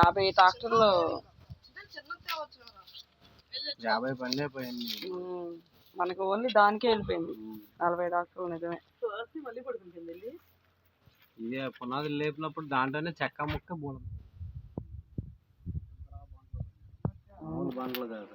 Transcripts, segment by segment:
యాభై ట్రాక్టర్లు యాభై పనులే పోయింది. మనకు ఓన్లీ దానికే వెళ్ళిపోయింది. నలభై ట్రాక్టర్లు నిజమే. ఇదే పునాది లేపినప్పుడు దాంట్లోనే చెక్క ముక్క బూలం బండ్లు కాదు.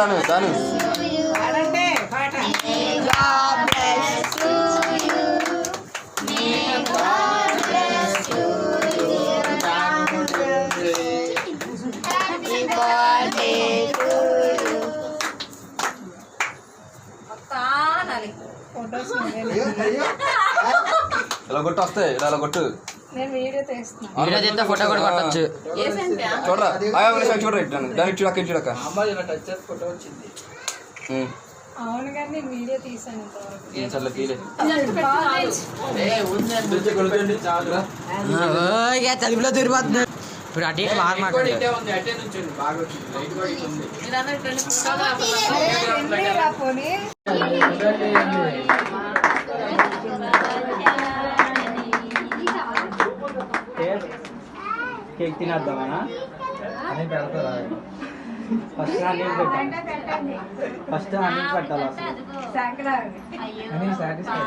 చూడరాను దాని ఇలా కొట్టు వస్తాయి ఇలా ఇలా కొట్టు వీడియో తీస్తే ఫోటో కూడా కొట్టచ్చు. చూడరా? ఆయా ఒక నిమిషం చూడరా ఇట్లా దానికి చూడక ఇటు చూడక ఉమ్. ఈ చల్ల తీలే చదువులో తిరిగిపోతుంది. ఇప్పుడు అటు ఇటు బాగా మాట్లాడారు. ఉంది అటే నుంచి బాగా వచ్చింది. లైట్ కూడా కేక్ తినేద్దామా అని పెడతారా? ఫస్ట్ హనీ పెట్టాలి. ఫస్ట్ హనీ పెట్టాలి అసలు. హనీ సాటిస్ఫై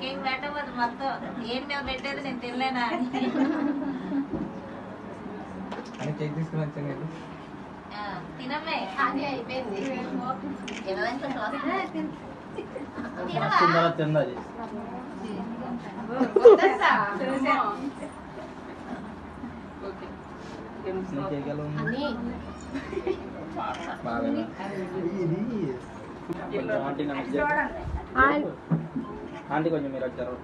కేక్ పెట్టబోదు మొత్తం. ఏం మేము పెట్టేది నేను తినలేనా అని. కేక్ తీసుకుని వచ్చాను ఆ, తినమే అయిపోయింది. తిందా తిందది నీ కేక్ ఎలా ఉంది బాగా ఆంటీ నమస్తే ఆంటీ కొంచెం మీరు వచ్చారు.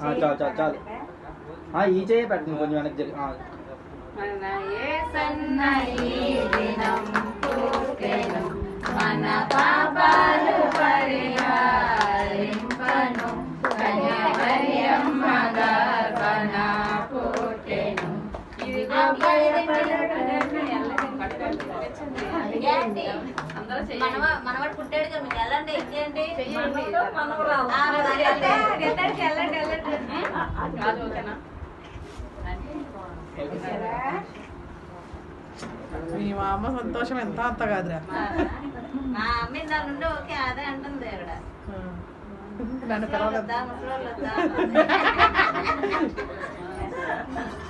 ఆ, చాలు చాలు చాలు. ఆ, ఈ చేయి పెట్టండి కొంచెం వెనక్కి జరిగి ఆ. మన మనవాడు పుట్టాడు కదా మీకు. వెళ్ళండి. వెళ్ళండి. మీ మా అమ్మ సంతోషం ఎంత అంత కాదురా మా అమ్మ దాని నుండి ఓకే అదే అంటుంది ఆవిడ. నన్ను పిలవలేదు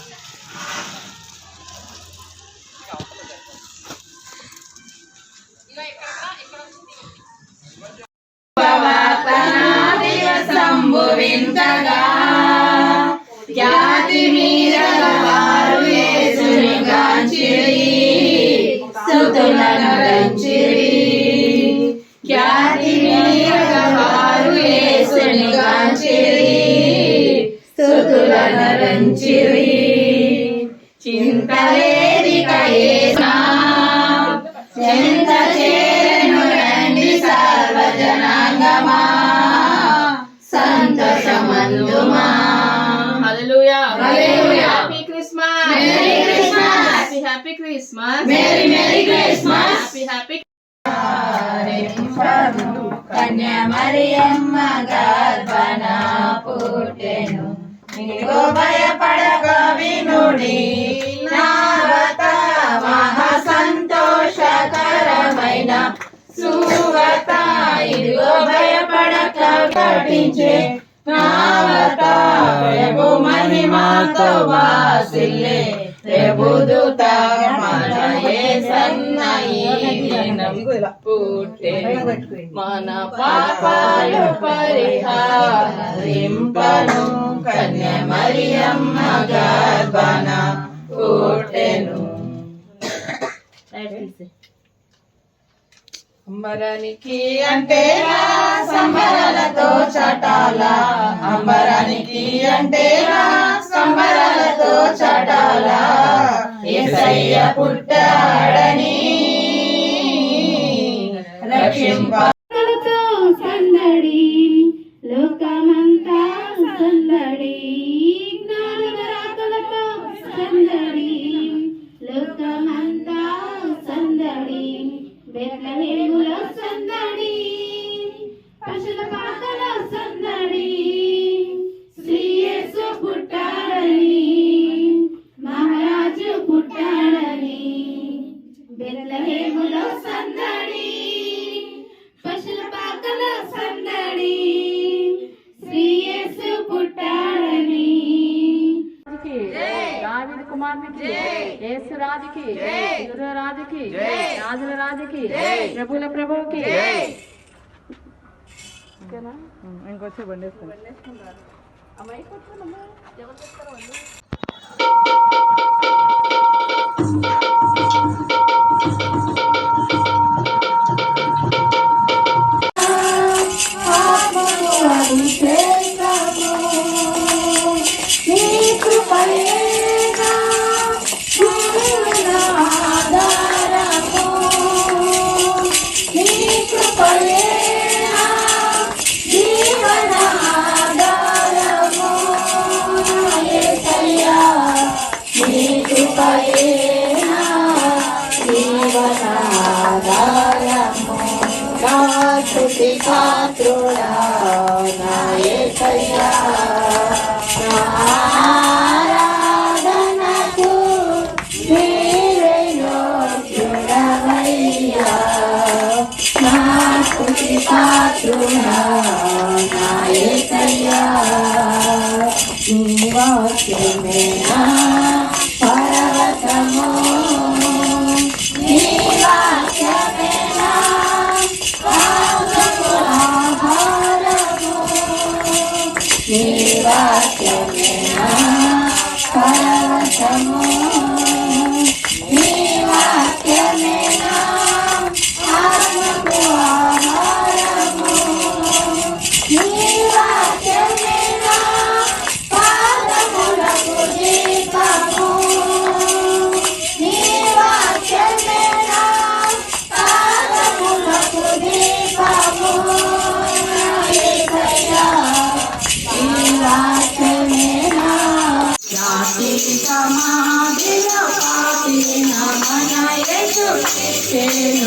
హ్యాపీ ప్రకటించే కటించే నావత ప్రభు మహిమతో వాసిల్లే ప్రభుదూత మన యేసన్న ఈ పుట్టే మన పాపాలు పరిహారింపను కన్య మరియమ్మ గర్భన పుట్టెను అంబరానికి అంటే సంబరాలతో చటాల? అంబరానికి అంటే సంబరాలతో చటాల? ఏసయ్య పుట్టాడని రక్షింప సందడి లోకమంతా సందడి జ్ఞానుల సందడి. రాజుకి రాజుకి రాజుల రాజుకి ప్రభుల ప్రభుకి ఇంకొచ్చి బండి వేసుకుంటారు అమ్మాయి You are the tu me Yeah.